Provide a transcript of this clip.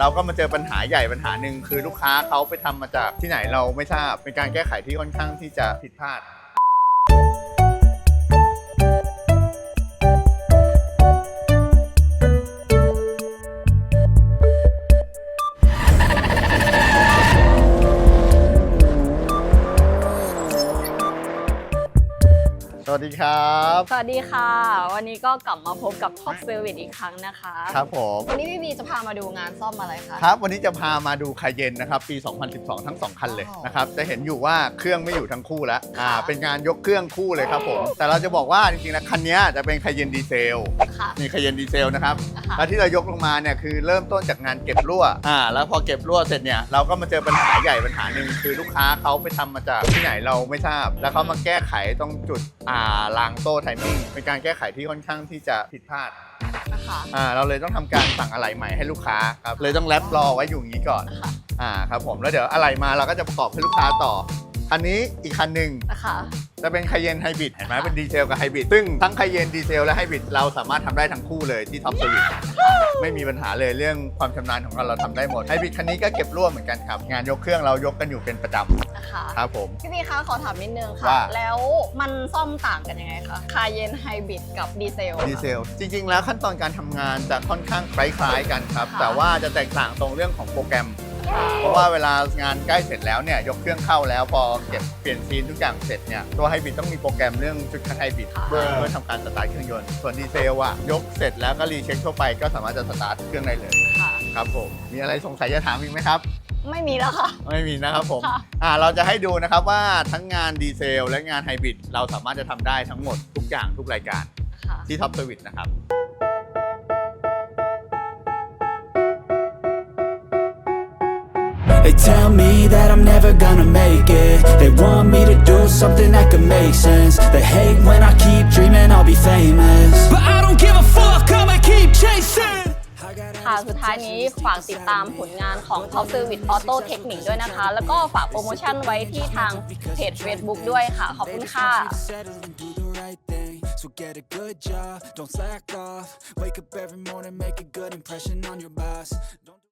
เราก็มาเจอปัญหาใหญ่ปัญหาหนึ่งคือลูกค้าเขาไปทำมาจากที่ไหนเราไม่ทราบเป็นการแก้ไขที่ค่อนข้างที่จะผิดพลาด สวัสดีครับ สวัสดีค่ะ วันนี้ก็กลับมาพบกับ Top Service อีกครั้งนะคะ ครับผม วันนี้พี่บีจะพามาดูงานซ่อมอะไรคะครับ วันนี้จะพามาดูคาเยนนะครับ ปี 2012 ทั้ง 2 คันเลยว้าวนะครับ จะเห็นอยู่ว่าเครื่องไม่อยู่ทั้งคู่แล้ว อ่าค่ะเป็นงานยกเครื่องคู่เลยครับผม แต่เราจะบอกว่าจริงๆแล้วคันนี้จะเป็นคาเยนดีเซลค่ะนี่คาเยนดีเซลนะครับนะคะแล้วที่เรายกลงมาเนี่ยคือเริ่มต้นจากงานเก็บรั่ว อ่า แล้วพอเก็บรั่วเสร็จเนี่ยเราก็มาเจอปัญหาใหญ่ปัญหาหนึ่งคือลูกค้าเขาไปทำมาจากที่ไหนเราไม่ทราบ แล้วเขามาแก้ไขตรงจุดอ่ารางโซ่ไทมิ่งเป็นการแก้ไขที่ค่อนข้างที่จะผิดพลาดนะคะอ่าเราเลยต้องทำการสั่งอะไหล่ใหม่ให้ลูกค้าครับเลยต้องแรปรอไว้อยู่อย่างนี้ก่อนค่ะ อ่าครับผมแล้วเดี๋ยวอะไหล่มาเราก็จะประกอบให้ลูกค้าต่อ คันนี้อีกคันหนึ่งนะคะ จะเป็นคาเยนไฮบริดเห็นไหมเป็นดีเซลกับไฮบริดซึ่งทั้งคาเยนดีเซลและไฮบริดเราสามารถทำได้ทั้งคู่เลยที่ท็อปสวิตไม่มีปัญหาเลยเรื่องความชำนาญของเราเราทำได้หมดไฮบริดคันนี้ก็เก็บร่วมเหมือนกันครับงานยกเครื่องเรายกกันอยู่เป็นประจ นะคะำครับผม พี่บีคะขอถามนิดนึงค่ะ ว่า แล้วมันซ่อมต่างกันยังไงคะคาเยนไฮบริดกับดีเซล ดีเซล จริง ๆ แล้วขั้นตอนการทำงานจะค่อนข้างคล้ายๆกันครับ ค่ะ แต่ว่าจะแตกต่างตรงเรื่องของโปรแกรม เพราะว่าเวลางานใกล้เสร็จแล้วเนี่ยยกเครื่องเข้าแล้วพอเก็บเปลี่ยนซีนทุกอย่างเสร็จเนี่ยตัวไฮบริดต้องมีโปรแกรมเรื่องชุดคัดไฮบริดค่ะ เพื่อเพื่อทำการสตาร์ทเครื่องยนต์ส่วนดีเซลอะยกเสร็จแล้วก็รีเช็คทั่วไปก็สามารถจะสตาร์ทเครื่องได้เลยค่ะ ครับผมมีอะไรสงสัยจะถามอีกไหมครับ ไม่มีแล้วค่ะ ไม่มีนะครับผม ค่ะ อ่า เราจะให้ดูนะครับว่าทั้งงานดีเซล และงานไฮบริดเราสามารถจะทำได้ทั้งหมดทุกอย่างทุกรายการค่ะที่ท็อปเซอร์วิสนะครับ They tell me that I'm never gonna make it They want me to do something that could make sense They hate when I keep dreaming I'll be famous But I don't give a fuck, สุดท้ายนี้ฝากติดตามผลงานของ Top Service Auto Technic ด้วยนะคะ แล้วก็ฝากโปรโมชั่นไว้ที่ทางเพจ Facebook ด้วยค่ะ ขอบคุณค่ะ So get a good job, don't slack off Wake up every morning, make a good impression on your boss Don't